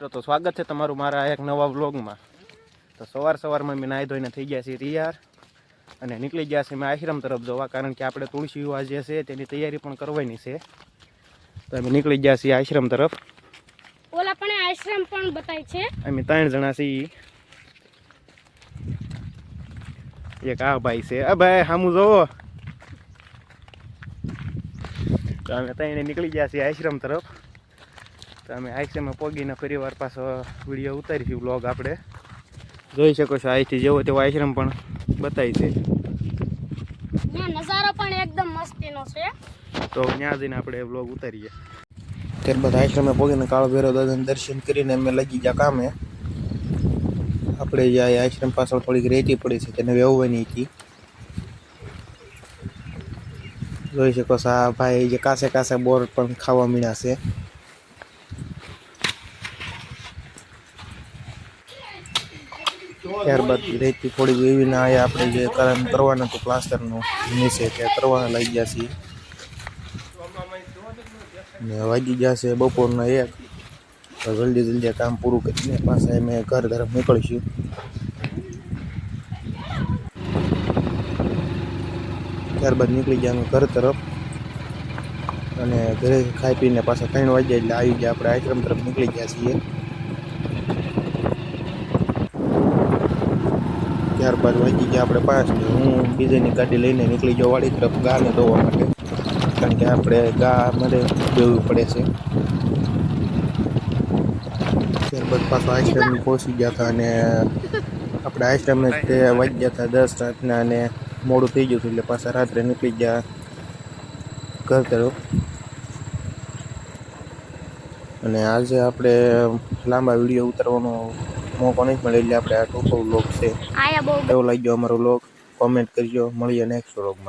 મિત્રો તો સ્વાગત છે તમારું મારા એક નવા વ્લોગમાં. તો સવાર સવારમાં મેં નાહી ધોઈને થઈ ગયા છીએ તૈયાર. અને નીકળી ગયા છીએ મેં આશ્રમ તરફ જોવા કારણ કે આપણે તુલસી વિવાહ જે છે તેની તૈયારી પણ કરવાની છે. તો અમે નીકળી ગયા છીએ આશ્રમ તરફ. ઓલા પણ આશ્રમ પણ બતાય છે. અમે ત્રણ જણા છીએ. એક આ ભાઈ છે. આ ભાઈ સામુ જોવો. તો અમે ત્રણે નીકળી ગયા છીએ આશ્રમ તરફ. તો અમે આઈસીમાં પોગીને ફરી વાર પાછો વીડિયો ઉતારીશું વ્લોગ આપણે. જોઈ શકો છો અહીંથી જેવો તેવો આશ્રમ પણ બતાવી છે. નજારો પણ એકદમ મસ્તીનો છે. તો ત્યાં જઈને આપણે વ્લોગ ઉતારીએ. ત્યારબાદ આશ્રમે પોગીને કાળો ભેરો દાદાને દર્શન કરીને અમે લગી ગયા કામે. આપણે જે આશ્રમ પાછળ થોડીક રેતી પડી છે તેને વેવવાની હતી. જોઈ શકો છો આ ભાઈ જે કાસે કાસે બોર પણ ખાવા મીણ્યા છે. ત્યારબાદ રેતી થોડી વેવીને આવ્યા આપણે જે કામ કરવાનું હતું પ્લાસ્ટરનું નીચે તે કરવાના લાગી ગયા છીએ. ને વાગી ગયા છે બપોરના એક. તો જલ્દી જલ્દી કામ પૂરું કરીને પાછા અમે ઘર તરફ નીકળીશું. ત્યારબાદ નીકળી ગયા અમે ઘર તરફ. અને ઘરે ખાઈ પીને પાછા ત્રણ વાગ્યા એટલે આવી ગયા. આપણે આશ્રમ તરફ નીકળી ગયા છીએ. ત્યારબાદ વાગી ગયા, આપણે પાંચ ને હું બીજાની ગાડી લઈને નીકળી ગયો વાડી તરફ ગાને ધોવા માટે. કારણ કે આપણે ગા મારે જવું પડે છે. ત્યારબાદ પાછો આશ્રમ પહોંચી ગયા હતા અને આપણે આશ્રમે તે વાગ્યા હતા દસ રાતના અને મોડું થઈ ગયું હતું એટલે પાછા રાત્રે નીકળી ગયા ઘર તરફ. અને આજે આપણે લાંબા વીડિયો ઉતારવાનો મોકો નહીં મળે એટલે આપણે આ ટૂંકો વ્લોગ છે. કેવો લાગ્યો અમારો વ્લોગ. કોમેન્ટ કરજો. મળીએ નેક્સ્ટ વ્લોગમાં.